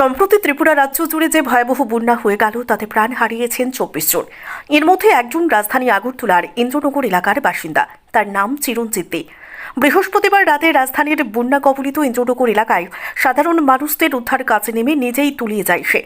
সম্প্রতি ত্রিপুরা রাজ্য জুড়ে যে ভয়াবহ বন্যা হয়ে গেল, তাতে প্রাণ হারিয়েছেন চব্বিশ জন। এর মধ্যে একজন রাজধানী আগরতলার ইন্দ্রনগর এলাকার বাসিন্দা। তার নাম চিরঞ্জিত দে। বৃহস্পতিবার রাতে রাজধানীর বন্যা কবলিত ইন্দ্রনগর এলাকায় সাধারণ মানুষদের উদ্ধার কাজে নেমে নিজেই তুলিয়ে যায় সে।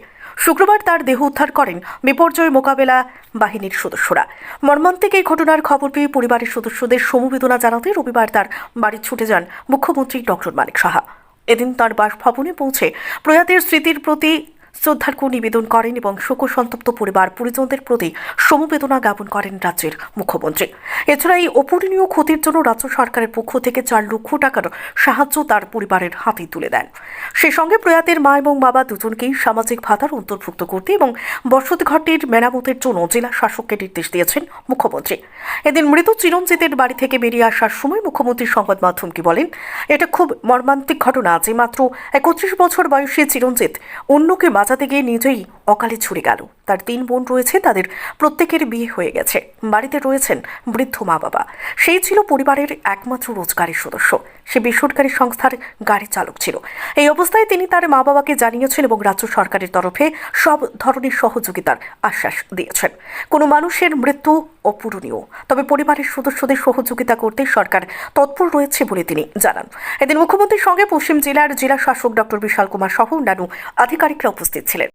শুক্রবার তার দেহ উদ্ধার করেন বিপর্যয় মোকাবেলা বাহিনীর সদস্যরা। মর্মান্তিক এই ঘটনার খবর পেয়ে পরিবারের সদস্যদের সমবেদনা জানাতে রবিবার তার বাড়ি ছুটে যান মুখ্যমন্ত্রী ডক্টর মানিক সাহা। এদিন তার বাসভবনে পৌঁছে প্রয়াতের স্মৃতির প্রতি শ্রদ্ধার্ঘ নিবেদন করেন এবং শোকসন্তপ্ত পরিবার পরিজনদের প্রতি সমবেদনা জ্ঞাপন করেন রাজ্যের মুখ্যমন্ত্রী। এছাড়া এই অপূরণীয় ক্ষতির জন্য রাজ্য সরকারের পক্ষ থেকে চার লক্ষ টাকার সাহায্য তার পরিবারের হাতে তুলে দেন। সে সঙ্গে প্রয়াতের মা এবং বাবা দুজনকেই সামাজিক ভাতার অন্তর্ভুক্ত করতে এবং বসত ঘরটির মেরামতের জন্য জেলা শাসককে নির্দেশ দিয়েছেন মুখ্যমন্ত্রী। এদিন মৃত চিরঞ্জিতের বাড়ি থেকে বেরিয়ে আসার সময় মুখ্যমন্ত্রী সংবাদ মাধ্যমকে বলেন, এটা খুব মর্মান্তিক ঘটনা যে মাত্র একত্রিশ বছর বয়সী চিরঞ্জিত অন্যকে বাঁচাতে গিয়ে নিজেই অকালে ছুড়ে গেল। তার তিন বোন রয়েছে, তাদের প্রত্যেকের বিয়ে হয়ে গেছে। বাড়িতে রয়েছেন বৃদ্ধ মা বাবা। সেই ছিল পরিবারের একমাত্র রোজগারের সদস্য। সে বেসরকারি সংস্থার গাড়ি চালক ছিল। এই অবস্থায় তিনি তার মা বাবাকে জানিয়েছেন এবং রাজ্য সরকারের তরফে সব ধরনের সহযোগিতার আশ্বাস দিয়েছেন। কোনো মানুষের মৃত্যু অপূরণীয়, তবে পরিবারের সদস্যদের সহযোগিতা করতে সরকার তৎপর রয়েছে বলে তিনি জানান। এদিন মুখ্যমন্ত্রীর সঙ্গে পশ্চিম জেলার জেলা শাসক ডক্টর বিশাল কুমার সহ অন্যান্য আধিকারিকরা উপস্থিত ছিলেন।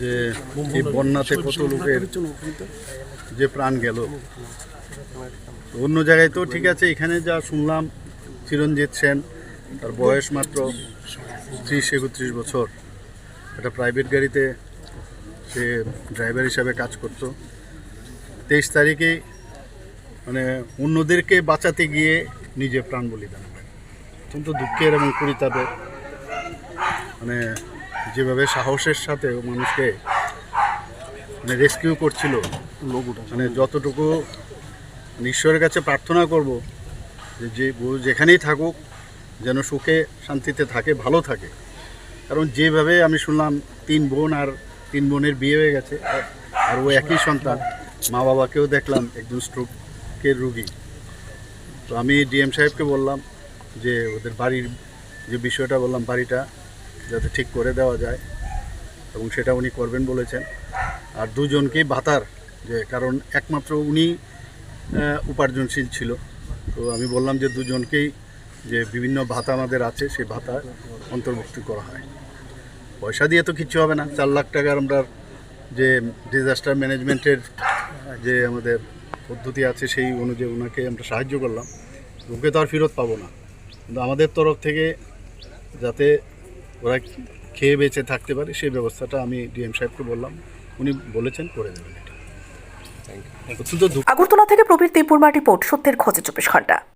যে এই বন্যাতে কত লোকের যে প্রাণ গেল। অন্য জায়গায় তো ঠিক আছে, এখানে যা শুনলাম, চিরঞ্জিত সেন, তার বয়স মাত্র ত্রিশ একত্রিশ বছর। একটা প্রাইভেট গাড়িতে সে ড্রাইভার হিসাবে কাজ করতো। তেইশ তারিখে মানে অন্যদেরকে বাঁচাতে গিয়ে নিজে প্রাণ বলিদান অত্যন্ত দুঃখের এবং পরিতাপের। মানে যেভাবে সাহসের সাথে মানুষকে মানে রেস্কিউ করছিল মানে যতটুকু ঈশ্বরের কাছে প্রার্থনা করব যে যেখানেই থাকুক, যেন সুখে শান্তিতে থাকে, ভালো থাকে। কারণ যেভাবে আমি শুনলাম, তিন বোন আর তিন বোনের বিয়ে হয়ে গেছে, আর ও একই সন্তান। মা বাবাকেও দেখলাম, একজন স্ট্রোকের রুগী। তো আমি ডিএম সাহেবকে বললাম যে, ওদের বাড়ির যে বিষয়টা বললাম, বাড়িটা যাতে ঠিক করে দেওয়া যায় এবং সেটা উনি করবেন বলেছেন। আর দুজনকেই ভাতার যে কারণ একমাত্র উনি উপার্জনশীল ছিল। তো আমি বললাম যে দুজনকেই যে বিভিন্ন ভাতা আমাদের আছে, সেই ভাতা অন্তর্ভুক্ত করা হয়। পয়সা দিয়ে তো কিচ্ছু হবে না। চার লাখ টাকার আমরা যে ডিজাস্টার ম্যানেজমেন্টের যে আমাদের পদ্ধতি আছে, সেই অনুযায়ী ওনাকে আমরা সাহায্য করলাম। ওকে তো আর ফেরত পাবো না। কিন্তু আমাদের তরফ থেকে যাতে ওরা খেয়ে বেঁচে থাকতে পারে সেই ব্যবস্থাটা আমি ডিএম সাহেবকে বললাম। উনি বলেছেন করে দেবেন এটা। আগরতলা থেকে প্রবীর দেববর্মা রিপোর্ট সত্যের খোঁজে চব্বিশ ঘণ্টা।